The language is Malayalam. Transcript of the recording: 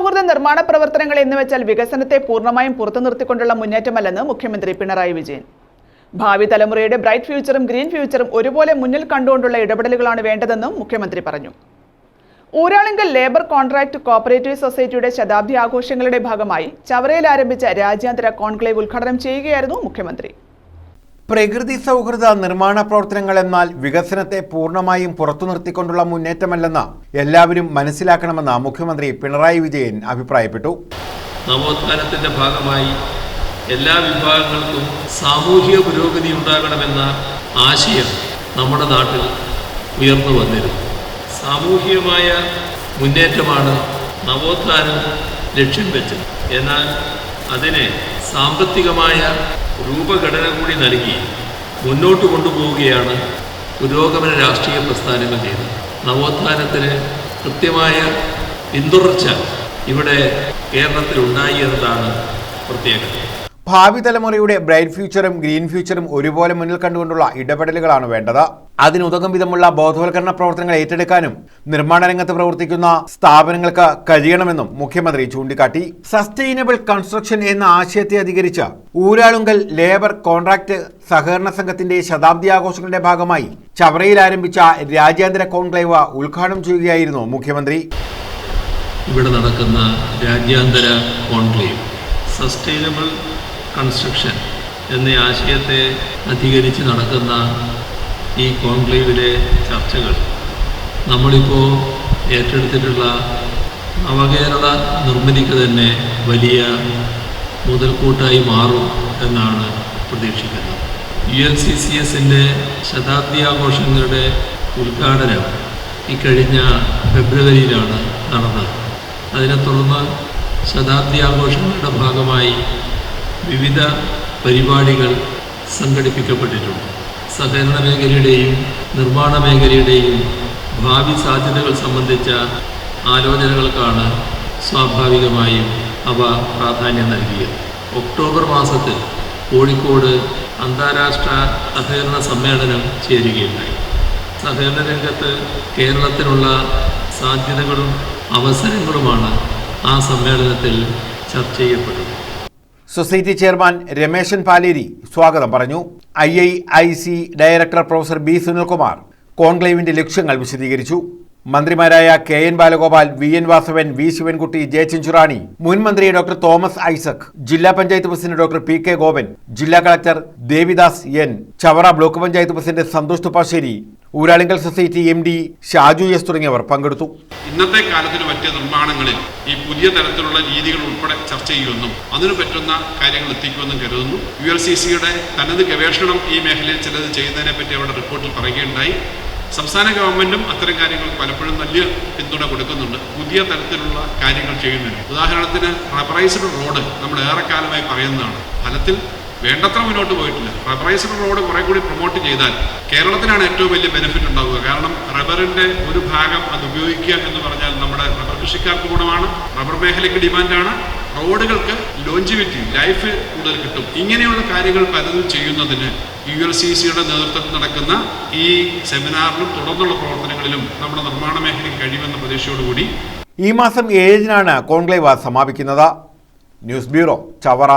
സൗഹൃദ നിർമ്മാണ പ്രവർത്തനങ്ങൾ എന്നുവെച്ചാൽ വികസനത്തെ പൂർണമായും പുറത്തു നിർത്തിക്കൊണ്ടുള്ള മുന്നേറ്റമല്ലെന്ന് മുഖ്യമന്ത്രി പിണറായി വിജയൻ. ഭാവി തലമുറയുടെ ബ്രൈറ്റ് ഫ്യൂച്ചറും ഗ്രീൻ ഫ്യൂച്ചറും ഒരുപോലെ മുന്നിൽ കണ്ടുകൊണ്ടുള്ള ഇടപെടലുകളാണ് വേണ്ടതെന്നും മുഖ്യമന്ത്രി പറഞ്ഞു. ഊരാളിങ്കൽ ലേബർ കോൺട്രാക്ട് കോപ്പറേറ്റീവ് സൊസൈറ്റിയുടെ ശതാബ്ദി ആഘോഷങ്ങളുടെ ഭാഗമായി ചവറയിൽ ആരംഭിച്ച രാജ്യാന്തര കോൺക്ലേവ് ഉദ്ഘാടനം ചെയ്യുകയായിരുന്നു മുഖ്യമന്ത്രി. പ്രകൃതി സൗഹൃദ നിർമ്മാണ പ്രവർത്തനങ്ങൾ എന്നാൽ വികസനത്തെ പൂർണമായും പുറത്തു നിർത്തിക്കൊണ്ടുള്ള മുന്നേറ്റമല്ലെന്ന് എല്ലാവരും മനസ്സിലാക്കണമെന്ന് മുഖ്യമന്ത്രി പിണറായി വിജയൻ അഭിപ്രായപ്പെട്ടു. നവോത്ഥാനത്തിന്റെ ഭാഗമായി എല്ലാ വിഭാഗങ്ങൾക്കും സാമൂഹിക പുരോഗതി ഉണ്ടാകണമെന്ന ആശയം നമ്മുടെ നാട്ടിൽ ഉയർന്നു വന്നിരുന്നു. സാമൂഹികമായ മുന്നേറ്റമാണ് നവോത്ഥാനം ലക്ഷ്യം വെച്ചത്. എന്നാൽ അതിനെ സാമ്പത്തികമായ രൂപഘടന കൂടി നൽകി മുന്നോട്ട് കൊണ്ടുപോവുകയാണ് പുരോഗമന രാഷ്ട്രീയ പ്രസ്ഥാനങ്ങൾ ചെയ്തത്. നവോത്ഥാനത്തിന് കൃത്യമായ പിന്തുടർച്ച ഇവിടെ കേരളത്തിൽ ഉണ്ടായി എന്നതാണ് പ്രത്യേകത. ഭാവി തലമുറയുടെ ബ്രൈറ്റ് ഫ്യൂച്ചറും ഗ്രീൻ ഫ്യൂച്ചറും ഒരുപോലെ മുന്നിൽ കണ്ടുകൊണ്ടുള്ള ഇടപെടലുകളാണ് വേണ്ടത്. അതിനുതകും വിധമുള്ള ബോധവൽക്കരണ പ്രവർത്തനങ്ങൾ ഏറ്റെടുക്കാനും നിർമ്മാണ രംഗത്ത് പ്രവർത്തിക്കുന്ന സ്ഥാപനങ്ങൾക്ക് കഴിയണമെന്നും മുഖ്യമന്ത്രി ചൂണ്ടിക്കാട്ടി. സസ്റ്റൈനബിൾ കൺസ്ട്രക്ഷൻ എന്ന ആശയത്തെ അധികരിച്ച് ഊരാളുങ്കൽ ലേബർ കോൺട്രാക്ട് സഹകരണ സംഘത്തിന്റെ ശതാബ്ദി ആഘോഷങ്ങളുടെ ഭാഗമായി ചവറയിൽ ആരംഭിച്ച രാജ്യാന്തര കോൺക്ലേവ് ഉദ്ഘാടനം ചെയ്യുകയായിരുന്നു മുഖ്യമന്ത്രി. ഇവിടെ നടക്കുന്ന രാജ്യാന്തര കോൺക്ലേവ് സസ്റ്റൈനബിൾ കൺസ്ട്രക്ഷൻ എന്ന ആശയത്തെ അധികരിച്ച് നടക്കുന്ന ഈ കോൺക്ലേവിലെ ചർച്ചകൾ നമ്മളിപ്പോൾ ഏറ്റെടുത്തിട്ടുള്ള നവകേരള നിർമ്മിതിക്ക് തന്നെ വലിയ മുതൽക്കൂട്ടായി മാറും എന്നാണ് പ്രതീക്ഷിക്കുന്നത്. യു എൽ സി സി എസിന്റെ ശതാബ്ദി ആഘോഷങ്ങളുടെ ഉദ്ഘാടനം ഇക്കഴിഞ്ഞ ഫെബ്രുവരിയിലാണ് നടന്നത്. അതിനെ തുടർന്ന് ശതാബ്ദി ആഘോഷങ്ങളുടെ ഭാഗമായി വിവിധ പരിപാടികൾ സംഘടിപ്പിക്കപ്പെട്ടിട്ടുണ്ട്. സഹകരണ മേഖലയുടെയും നിർമ്മാണ മേഖലയുടെയും ഭാവി സാധ്യതകൾ സംബന്ധിച്ച ആലോചനകൾക്കാണ് സ്വാഭാവികമായും അവ പ്രാധാന്യം നൽകിയത്. ഒക്ടോബർ മാസത്തിൽ കോഴിക്കോട് അന്താരാഷ്ട്ര സഹകരണ സമ്മേളനം ചേരുകയുണ്ടായി. സഹകരണ രംഗത്ത് കേരളത്തിനുള്ള സാധ്യതകളും അവസരങ്ങളുമാണ് ആ സമ്മേളനത്തിൽ ചർച്ച ചെയ്യപ്പെട്ടത്. സൊസൈറ്റി ചെയർമാൻ രമേശൻ പാലേരി സ്വാഗതം പറഞ്ഞു. I I I C director professor B Sunilkumar കോൺക്ലേവിന്റെ ലക്ഷ്യങ്ങൾ വിശദീകരിച്ചു. മന്ത്രിമാരായ K N Balagopal V N Vasavan V Sivankutty J Chinchurani doctor Thomas Isaac ജില്ലാ panchayat president doctor P K Gopan ജില്ലാ collector Devidas N Chavara block panchayat president Santhosh Thuppassery Uralungal society M D Shaju S തുടങ്ങിയവർ പങ്കെടുത്തു. ഇന്നത്തെ കാലത്തിന് പറ്റിയ നിർമ്മാണങ്ങളിൽ ഈ പുതിയ തരത്തിലുള്ള രീതികൾ ഉൾപ്പെടെ ചർച്ച ചെയ്യുമെന്നും അതിന് പറ്റുന്ന കാര്യങ്ങൾ എത്തിക്കുമെന്നും കരുതുന്നു. യു എൽ സി സിയുടെ തനത് ഗവേഷണം ഈ മേഖലയിൽ ചിലത് ചെയ്യുന്നതിനെ പറ്റി അവരുടെ റിപ്പോർട്ടിൽ പറയുകയുണ്ടായി. സംസ്ഥാന ഗവൺമെന്റും അത്തരം കാര്യങ്ങൾ പലപ്പോഴും വലിയ പിന്തുണ കൊടുക്കുന്നുണ്ട്. പുതിയ തരത്തിലുള്ള കാര്യങ്ങൾ ചെയ്യുന്നുണ്ട് ഉദാഹരണത്തിന് റബറൈസ്ഡ് റോഡ് നമ്മൾ ഏറെക്കാലമായി പറയുന്നതാണ്. ഫലത്തിൽ വേണ്ടത്ര മുന്നോട്ട് പോയിട്ടില്ല. റബ്ബറൈസർ റോഡ് കുറെ കൂടി പ്രൊമോട്ട് ചെയ്താൽ കേരളത്തിനാണ് ഏറ്റവും വലിയ ബെനിഫിറ്റ് ഉണ്ടാവുക. കാരണം റബ്ബറിന്റെ ഒരു ഭാഗം അത് ഉപയോഗിക്കുക എന്ന് പറഞ്ഞാൽ നമ്മുടെ റബ്ബർ കൃഷിക്കാർക്ക് ഗുണമാണ് റബ്ബർ മേഖലയ്ക്ക് ഡിമാൻഡാണ് റോഡുകൾക്ക് ലോഞ്ചിവിറ്റി ലൈഫ് കൂടുതൽ കിട്ടും. ഇങ്ങനെയുള്ള കാര്യങ്ങൾ പലതും ചെയ്യുന്നതിന് യു എൽ സി സിയുടെ നേതൃത്വത്തിൽ നടക്കുന്ന ഈ സെമിനാറിലും തുടർന്നുള്ള പ്രവർത്തനങ്ങളിലും നമ്മുടെ നിർമ്മാണ മേഖലയ്ക്ക് കഴിയുമെന്ന പ്രതീക്ഷയോടുകൂടി ഈ മാസം ഏഴിനാണ് കോൺക്ലേവ് സമാപിക്കുന്നത്. News bureau Chavara.